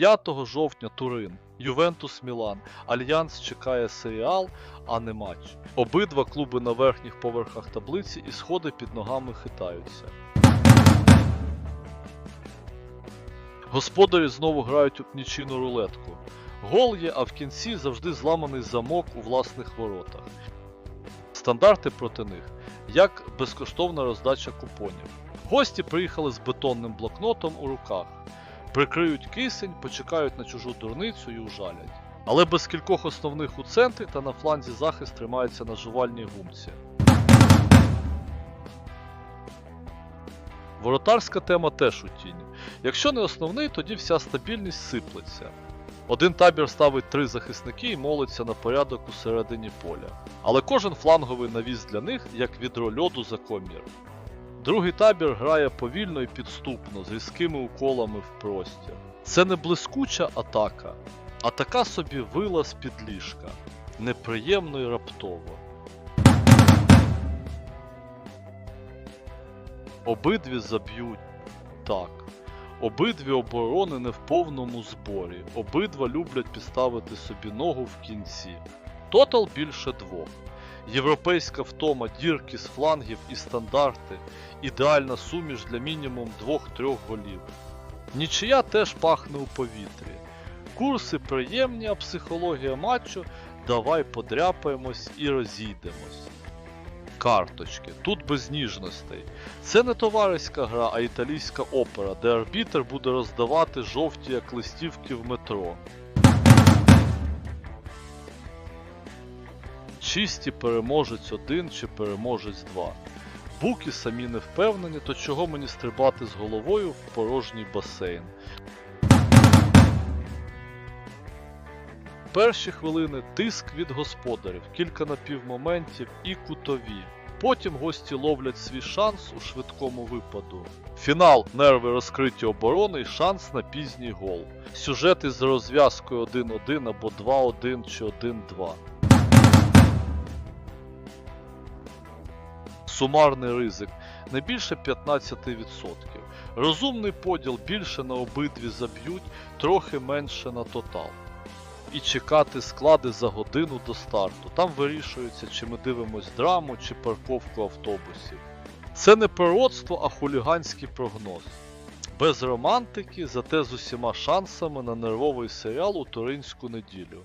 5 жовтня Турин, Ювентус Мілан. Альянс чекає серіал, а не матч. Обидва клуби на верхніх поверхах таблиці і сходи під ногами хитаються. Господарі знову грають у нічийну рулетку. Гол є, а в кінці завжди зламаний замок у власних воротах. Стандарти проти них як безкоштовна роздача купонів. Гості приїхали з бетонним блокнотом у руках, прикриють кисень, почекають на чужу дурницю і ужалять. Але без кількох основних у центрі та на фланзі захист тримається на жувальній гумці. Воротарська тема теж у тіні. Якщо не основний, тоді вся стабільність сиплеться. Один табір ставить три захисники і молиться на порядок у середині поля. Але кожен фланговий навіс для них як відро льоду за комір. Другий табір грає повільно і підступно, з різкими уколами в простір. Це не блискуча атака, а така собі вила з-під ліжка, неприємно і раптово. Обидві заб'ють так. Обидві оборони не в повному зборі, обидва люблять підставити собі ногу в кінці. Тотал більше двох. Європейська втома, дірки з флангів і стандарти, ідеальна суміш для мінімум двох-трьох голів. Нічия теж пахне у повітрі. Курси приємні, а психологія матчу давай подряпаємось і розійдемось. Карточки, тут без ніжностей. Це не товариська гра, а італійська опера, де арбітр буде роздавати жовті як листівки в метро. Чисті переможець один чи переможець два. Буки самі не впевнені, то чого мені стрибати з головою в порожній басейн. Перші хвилини тиск від господарів, кілька напівмоментів і кутові. Потім гості ловлять свій шанс у швидкому випаду. Фінал, нерви розкриті оборони і шанс на пізній гол. Сюжети з розв'язкою 1-1 або 2-1 чи 1-2. Сумарний ризик не більше 15%. Розумний поділ більше на обидві заб'ють, трохи менше на тотал. І чекати склади за годину до старту. Там вирішується, чи ми дивимось драму, чи парковку автобусів. Це не пророцтво, а хуліганський прогноз. Без романтики, зате з усіма шансами на нервовий серіал у туринську неділю.